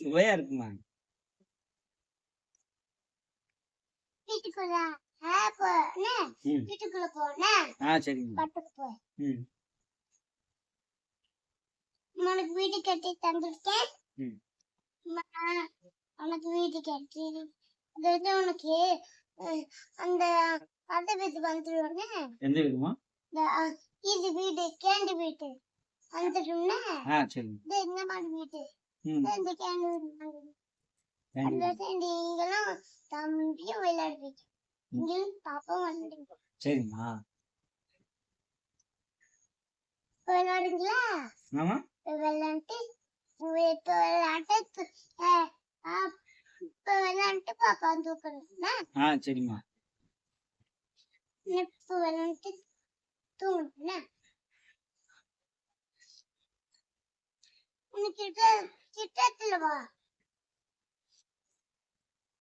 சுவையா இருக்குமா? வீட்டுக்குள்ள போனேன் உனக்கு வீடு கட்டி தந்திருக்கேன். உனக்கு வீடு கட்டி அது வந்து உனக்கு அஹ், அந்த அந்த வீடு எந்த வீடுமா அஹ், இது வீடு கேண்டி வீடு வந்துடும்னா ஆ சரிங்க இது இந்த மாதிரி வீடு? சரிம்மா. இப்ப விளையாடுங்களா ஆமா. விளையாண்டு இப்ப விளையாட்டு இப்ப விளையாண்டு பாப்பா தூக்கணும்னா ஆ சரிம்மா. இப்ப விளையாண்டு தூங்கணும்னா உனக்கு கிட்ட கிட்டத்துல வா